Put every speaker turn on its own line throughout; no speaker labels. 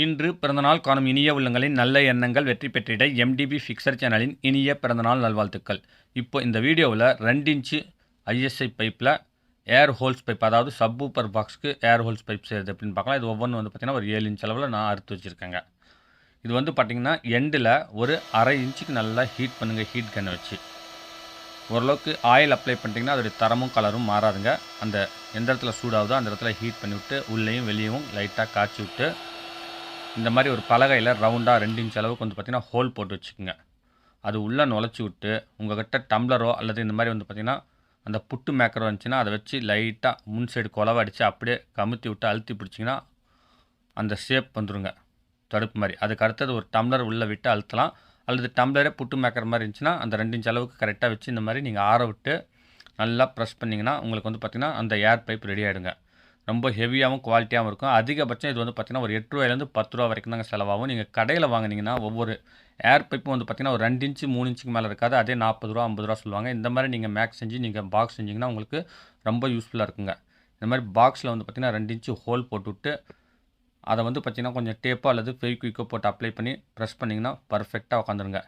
இன்று பிறந்தநாள் காணும் இனிய உள்ளங்களின் நல்ல எண்ணங்கள் வெற்றி பெற்றிட எம்டிபி ஃபிக்சர் சேனலின் இனிய பிறந்தநாள் நல்வாழ்த்துக்கள். இப்போ இந்த வீடியோவில் ரெண்டு இன்ச்சு ஐஎஸ்ஐ பைப்பில் ஏர் ஹோல்ஸ் பைப் அதாவது சப்பூப்பர் பாக்ஸ்க்கு ஏர் ஹோல்ஸ் பைப் செய்கிறது அப்படின்னு பார்க்கலாம். இது ஒவ்வொன்றும் வந்து பார்த்திங்கன்னா ஒரு ஏழு இன்ச் அளவில் நான் அறுத்து வச்சுருக்கேங்க. இது வந்து பார்த்திங்கன்னா எண்டில் ஒரு அரை இன்ச்சுக்கு நல்லா ஹீட் பண்ணுங்கள் ஹீட் கன்னை வச்சு. ஓரளவுக்கு ஆயில் அப்ளை பண்ணிட்டீங்கன்னா அதோடைய தரமும் கலரும் மாறாதுங்க. அந்த எந்த இடத்துல சூடாகுதோ அந்த இடத்துல ஹீட் பண்ணிவிட்டு உள்ளேயும் வெளியும் லைட்டாக காய்ச்சி விட்டு இந்த மாதிரி ஒரு பலகையில் ரவுண்டாக ரெண்டு இன்ச் அளவுக்கு வந்து பார்த்திங்கன்னா ஹோல் போட்டு வச்சுக்கோங்க. அது உள்ளே நுழைச்சி விட்டு உங்கள்கிட்ட டம்ளரோ அல்லது இந்த மாதிரி வந்து பார்த்திங்கன்னா அந்த புட்டு மேக்கரோ இருந்துச்சுன்னா அதை வச்சு லைட்டாக முன் சைடு குலவை அடித்து அப்படியே கமுத்தி விட்டு அழுத்தி பிடிச்சிங்கன்னா அந்த ஷேப் வந்துருங்க. தடுப்பு மாதிரி. அதுக்கு அடுத்தது ஒரு டம்ளர் உள்ளே விட்டு அழுத்தலாம். அல்லது டம்ளரே புட்டு மேக்கர் மாதிரி இருந்துச்சுன்னா அந்த ரெண்டு இன்ச் அளவுக்கு கரெக்டாக வச்சு இந்த மாதிரி நீங்கள் ஆற விட்டு நல்லா ப்ரெஸ் பண்ணிங்கன்னா உங்களுக்கு வந்து பார்த்திங்கன்னா அந்த ஏர் பைப் ரெடி ஆகிடுங்க ரொம்ப ஹெவியாகவும் குவாலிட்டியாகவும் இருக்கும். அதிகபட்சம் இது வந்து பார்த்திங்கன்னா ஒரு எட்டு ரூபாயிலேருந்து பத்து ரூபா வரைக்கும் தாங்க செலவாகும். நீங்கள் கடையில் வாங்கினீங்கன்னா ஒவ்வொரு ஏர் பைப்பும் வந்து பார்த்திங்கன்னா ஒரு ரெண்டு இன்ச்சு மூணு இன்ச்சுக்கு மேலே இருக்காது. அதே நாற்பது ரூபா ஐம்பது ரூபா சொல்லுவாங்க. இந்த மாதிரி நீங்கள் மேக்ஸ் செஞ்சு நீங்கள் பாக்ஸ் செஞ்சிங்கன்னா உங்களுக்கு ரொம்ப யூஸ்ஃபுல்லாக இருக்குங்க. இந்த மாதிரி பாக்ஸில் வந்து பார்த்திங்கன்னா ரெண்டு இன்ச்சு ஹோல் போட்டுவிட்டு அதை வந்து பார்த்திங்கன்னா கொஞ்சம் டேப்போ அல்லது ஃபெவிக்விக்கோ போட்டு அப்ளை பண்ணி ப்ரெஸ் பண்ணிங்கன்னா பர்ஃபெக்டாக உட்காந்துருங்க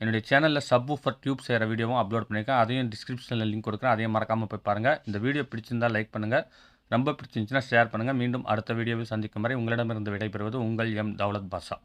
என்னுடைய சேனலில் சப் ஃபர் டியூப் செய்கிற வீடியோவும் அப்லோட் பண்ணியிருக்கேன். அதையும் டிஸ்கிரிப்ஷனில் லிங்க் கொடுக்குறேன். அதையும் மறக்காமல் போய் பாருங்கள் இந்த வீடியோ பிடிச்சிருந்தால் லைக் பண்ணுங்கள் ரொம்ப பிடிச்சிருந்துச்சுன்னா ஷேர் பண்ணுங்கள் மீண்டும் அடுத்த வீடியோவில் சந்திக்கும் வரை உங்களிடமிருந்து விடைபெறுவது உங்கள் எம். தௌலத் பாஷா.